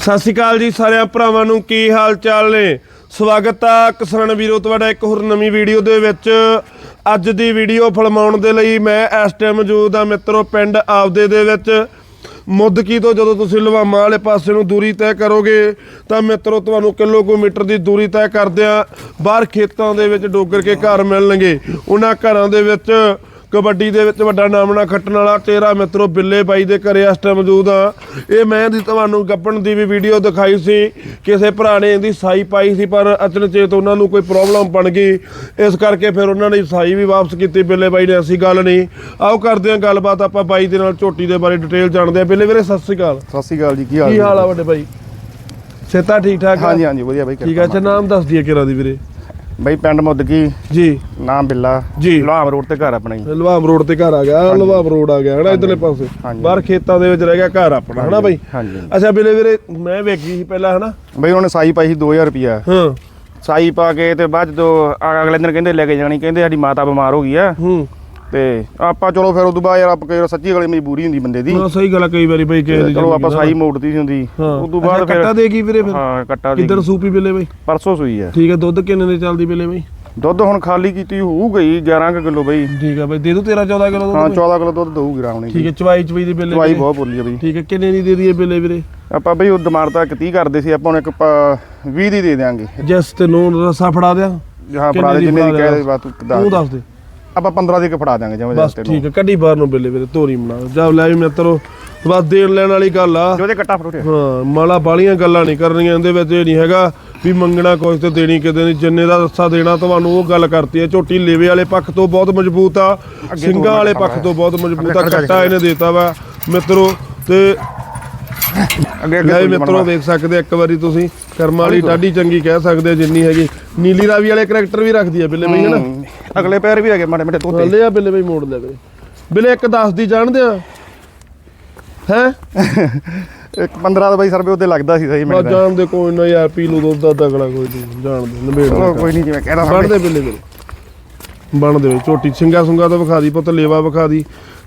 ਸਤਿ ਸ਼੍ਰੀ ਅਕਾਲ ਜੀ ਸਾਰਿਆਂ ਭਰਾਵਾਂ ਨੂੰ ਕੀ ਹਾਲ ਚਾਲ ਨੇ? ਸਵਾਗਤ ਆ ਕਿਸਾਨ ਵੀਰੋ ਤੁਹਾਡਾ ਇੱਕ ਹੋਰ ਨਵੀਂ ਵੀਡੀਓ ਦੇ ਵਿੱਚ। ਅੱਜ ਦੀ ਵੀਡੀਓ ਫਲਮਾਉਣ ਦੇ ਲਈ ਮੈਂ ਇਸ ਟਾਈਮ ਮੌਜੂਦ ਆ ਮਿੱਤਰੋ ਪਿੰਡ ਆਪਦੇ ਦੇ ਵਿੱਚ। ਮੁੱਦਕੀ ਤੋਂ ਜਦੋਂ ਤੁਸੀਂ ਲਵਾਮਾ ਵਾਲੇ ਪਾਸੇ ਨੂੰ ਦੂਰੀ ਤੈਅ ਕਰੋਗੇ, ਤਾਂ ਮਿੱਤਰੋ ਤੁਹਾਨੂੰ ਕਿਲੋਮੀਟਰ ਦੀ ਦੂਰੀ ਤੈਅ ਕਰਦਿਆਂ ਬਾਹਰ ਖੇਤਾਂ ਦੇ ਵਿੱਚ ਡੋਗਰ ਕੇ ਘਰ ਮਿਲਣਗੇ। ਉਹਨਾਂ ਘਰਾਂ ਦੇ ਵਿੱਚ ਕਬੱਡੀ ਦੇ ਵਿੱਚ ਵੱਡਾ ਨਾਮਣਾ ਖੱਟਣ ਵਾਲਾ ਤੇਰਾ ਮਿੱਤਰੋ ਬਿੱਲੇ ਬਾਈ ਦੇ ਘਰੇ ਇਸ ਟਾਈਮ ਮੌਜੂਦ ਆ ਇਹ ਮੈਂ ਦੀ ਤੁਹਾਨੂੰ ਗੱਪਣ ਦੀ ਵੀ ਵੀਡੀਓ ਦਿਖਾਈ ਸੀ। ਕਿਸੇ ਭਰਾ ਨੇ ਇਹਦੀ ਸਾਈ ਪਾਈ ਸੀ ਪਰ ਅਚਨਚੇਤ ਉਹਨਾਂ ਨੂੰ ਕੋਈ ਪ੍ਰੋਬਲਮ ਬਣ ਗਈ। ਇਸ ਕਰਕੇ ਫਿਰ ਉਹਨਾਂ ਨੇ ਸਾਈ ਵੀ ਵਾਪਸ ਕੀਤੀ ਬਿੱਲੇ ਬਾਈ ਨੇ ਐਸੀ ਗੱਲ ਨਹੀਂ। ਆਓ ਕਰਦੇ ਹਾਂ ਗੱਲਬਾਤ ਆਪਾਂ ਬਾਈ ਦੇ ਨਾਲ ਝੋਟੀ ਦੇ ਬਾਰੇ ਡਿਟੇਲ ਜਾਣਦੇ ਆ ਬਿੱਲੇ ਵੀਰੇ ਸਤਿ ਸ੍ਰੀ ਅਕਾਲ। ਸਤਿ ਸ਼੍ਰੀ ਅਕਾਲ ਜੀ ਕੀ ਹਾਲ ਕੀ? ਹਾਲ ਆ ਵੱਡੇ ਬਾਈ? ਸੇਤਾ ਠੀਕ ਠਾਕ? ਹਾਂਜੀ ਹਾਂਜੀ ਵਧੀਆ ਬਾਈ ਠੀਕ ਆ ਅੱਛਾ ਨਾਮ ਦੱਸ ਦਈਏ ਕਿਰਾ ਦੀ ਵੀਰੇ? ਬਾਈ ਪਿੰਡ ਮੁੱਦਕੀ ਜੀ। ਨਾਮ ਬਿੱਲਾ। ਜੀ। ਲਾਮ ਰੋਡ ਤੇ ਘਰ ਆਪਣਾ ਜੀ ਲਵਾਮ ਰੋਡ ਤੇ ਘਰ ਆ ਗਿਆ ਲਵਾਮ ਰੋਡ ਆ ਗਿਆ ਹਨਾ ਇਧਰਲੇ ਪਾਸੇ। ਹਾਂਜੀ। ਬਾਹਰ ਖੇਤਾਂ ਦੇ ਵਿੱਚ ਰਹਿ ਗਿਆ ਘਰ ਆਪਣਾ ਹਨਾ ਬਾਈ? ਹਾਂਜੀ। ਅੱਛਾ ਬਿਲੇ ਵੀਰੇ ਮੈਂ ਵੇਖੀ ਸੀ ਪਹਿਲਾਂ ਹਨਾ? ਬਾਈ ਉਹਨੇ ਸਾਈ ਪਾਈ ਸੀ 2000 ਰੁਪਿਆ ਹਾਂ। ਸਾਈ ਪਾ ਕੇ ਤੇ ਬਾਅਦ ਜਦੋਂ ਅਗਲੇ ਦਿਨ ਕਹਿੰਦੇ ਲੈ ਕੇ ਜਾਣੀ ਕਹਿੰਦੇ ਸਾਡੀ ਮਾਤਾ ਬਿਮਾਰ ਹੋ ਗਈ ਆ। ਹੂੰ। ਤੇ ਆਪਾਂ ਚਲੋ ਫਿਰ ਉਦੋਂ ਬਾਅਦ ਯਾਰ ਆਪਾਂ ਕਈ ਵਾਰ ਸੱਚੀ ਗਲੀ ਮਜਬੂਰੀ ਹੁੰਦੀ ਬੰਦੇ ਦੀ। ਹਾਂ ਸਹੀ ਗੱਲ ਆ ਕਈ ਵਾਰੀ ਬਈ ਦੀ ਚਲੋ ਆਪਾਂ ਸਾਈ ਮੋੜਦੀ ਸੀ ਹੁੰਦੀ। ਹਾਂ। ਉਦੋਂ ਬਾਅਦ ਕੱਟਾ ਫਿਰ ਦੇਗੀ ਵੀਰੇ ਫਿਰ? ਹਾਂ ਕੱਟਾ ਦੀ ਕਿੱਧਰ ਸੂਪੀ ਬਿਲੇ ਬਈ? ਪਰਸੋਂ ਸੂਈ ਆ। ਠੀਕ ਹੈ ਦੁੱਧ ਕਿੰਨੇ ਦੀ ਚੱਲਦੀ ਬਿਲੇ ਬਈ? ਦੁੱਧ ਹੁਣ ਖਾਲੀ ਕੀਤੀ ਹੋਊ ਗਈ 11 ਕਿਲੋ ਬਈ। ਠੀਕ ਹੈ ਬਈ ਦੇ ਦੂ 13 14 ਕਿਲੋ ਹਾਂ ਦੁੱਧ 14 ਕਿਲੋ ਦੁੱਧ ਦਊਗੀ ਰਾਉਣੀ ਠੀਕ ਹੈ ਚਵਾਈ ਚਵਾਈ ਦੀ ਬਿਲੇ ਦਵਾਈ ਬਹੁਤ ਬੋਲੀ ਆ ਬਈ। ਠੀਕ ਹੈ ਕਿੰਨੇ ਦੀ ਦੇ ਦਈਏ ਬਿਲੇ ਵੀਰੇ? ਆਪਾਂ ਬਈ ਉਹ ਦਿਮਾਗ ਤਾਂ 30 ਕਰਦੇ ਸੀ ਆਪਾਂ ਹੁਣ ਇੱਕ 20 ਦੀ ਦੇ ਦਿਆਂਗੇ। ਜਸ ਤੇ ਨੂੰ ਰਸਾ ਫੜਾ ਦਿਆਂ। ਕਿੰਨੇ ਫੜਾ ਦੇ ਦੀ ਜਿੰਨੇ ਦੀ ਫੜਾ ਕਹਿ? ਦੇ ਬਾਤ ਤੂੰ ਦੱਸ ਦੇ। ਆਪਾਂ 15 ਦੀ ਕੇ ਫੜਾ ਦਿਆਂਗੇ ਜਿਵੇਂ ਬਸ ਠੀਕ ਹੈ ਕੱਢੀ ਬਾਹਰ ਨੂੰ ਬਿਲੇ ਵੀਰੇ ਤੋਰੀ ਬਣਾ। ਜਾ ਲੈ ਵੀ ਮਿੱਤਰੋ ਬਸ ਦੇਣ ਲੈਣ ਵਾਲੀ ਗੱਲ ਆ। ਜੋ ਦੇ ਕੱਟਾ ਫੜੋਟੇ ਹਾਂ ਮਾਲਾ ਬਾਲੀਆਂ ਗੱਲਾਂ ਨਹੀਂ ਕਰਨੀਆਂ ਇਹਦੇ ਵਿੱਚ ਇਹ ਨਹੀਂ ਹੈਗਾ ਵੀ ਮੰਗਣਾ ਕੁਝ ਤੇ ਦੇਣੀ ਕਿਤੇ ਨਹੀਂ। ਜਿੰਨੇ ਦਾ ਰੱਸਾ ਦੇਣਾ ਤੁਹਾਨੂੰ ਉਹ ਗੱਲ ਕਰਤੀ ਹੈ। ਝੋਟੀ ਲੇਵੇ ਵਾਲੇ ਪੱਖ ਤੋਂ ਬਹੁਤ ਮਜ਼ਬੂਤ ਆ ਸਿੰਘਾਂ ਵਾਲੇ ਪੱਖ ਤੋਂ ਬਹੁਤ ਮਜ਼ਬੂਤ ਆ ਕੱਟਾ ਇਹਨੇ ਦੇਤਾ ਵਾ ਮਿੱਤਰੋ ਤੇ ਅੱਗੇ ਅੱਗੇ ਮਿੱਤਰੋ ਵੇਖ ਸਕਦੇ ਇੱਕ ਵਾਰੀ ਤੁਸੀਂ। ਕਰਮਾਂ ਵਾਲੀ ਡਾਢੀ ਚੰਗੀ ਕਹਿ ਸਕਦੇ ਜਿੰਨੀ ਹੈਗੀ। ਨੀਲੀ ਰਾਵੀ ਵਾਲੇ ਕਰੈਕਟਰ ਵੀ ਰੱਖਦੀ ਆ ਬਿੱਲੇ ਬਈ ਹਨਾ ਅਗਲੇ ਪੈਰ ਵੀ ਹੈਗੇ ਮਾੜੇ ਮਾੜੇ ਤੋਤੇ ਲੈ ਆ ਬਿੱਲੇ ਬਈ ਮੋੜ ਲੈ ਵੀਰੇ। ਬਿੱਲੇ ਇੱਕ 10 ਦੀ ਜਾਣਦੇ ਆ। ਹੈ? ਇੱਕ 15 ਦਾ ਬਾਈ ਸਰਵੇ ਉੱਤੇ ਲੱਗਦਾ ਸੀ ਸਹੀ ਮੈਨੂੰ ਜਾਣਦੇ ਕੋਈ ਨਾ ਯਾਰ ਪੀ ਲੂ ਦੁੱਧ ਦਾ ਤਗੜਾ ਕੋਈ ਨਹੀਂ ਜਾਣਦੇ ਨਵੇੜ ਕੋਈ ਨਹੀਂ ਜਿਵੇਂ ਕਹਿਦਾ ਬਣਦੇ ਬਿੱਲੇ ਵੀਰੇ। ਬਣਦੇ ਵੇ ਝੋਟੀ ਸਿੰਘਾ ਸੁੰਗਾ ਤਾਂ ਵਿਖਾ ਦੀ ਪੁੱਤ ਲੇਵਾ ਵਿਖਾ ਦੀ।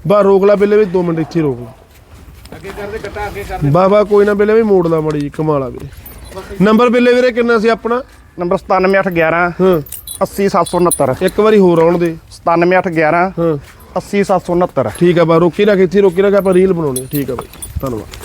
ਬਾ ਰੋਕ ਲੈ ਬਿੱਲੇ ਵੀ 2 ਮਿੰਟ ਇੱਥੇ ਰੋਕ ਅੱਗੇ ਕਰਦੇ ਕੱਟਾ ਅੱਗੇ ਕਰਦੇ। ਬਾਬਾ ਕੋਈ ਨਾ ਬਿੱਲੇ ਵੀ ਮੋੜ ਲਾ ਮੜੀ ਕਮਾਲਾ ਵੀਰੇ। ਨੰਬਰ ਬਿੱਲੇ ਵੀਰੇ ਕਿੰਨਾ ਸੀ ਆਪਣਾ? ਨੰਬਰ 97811 ਹਾਂ। 80769 ਇੱਕ ਵਾਰੀ ਹੋਰ ਆਉਣ ਦੇ। 97811 ਹਾਂ। 80769 ਠੀਕ ਆ ਬਾ ਰੋਕੀ ਰੱਖ ਇੱਥੇ ਰੋਕੀ ਰੱਖ ਆਪਾਂ ਰੀਲ ਬਣਾਉਣੀ ਆ। ਠੀਕ ਆ ਬਾਈ ਧੰਨਵਾਦ।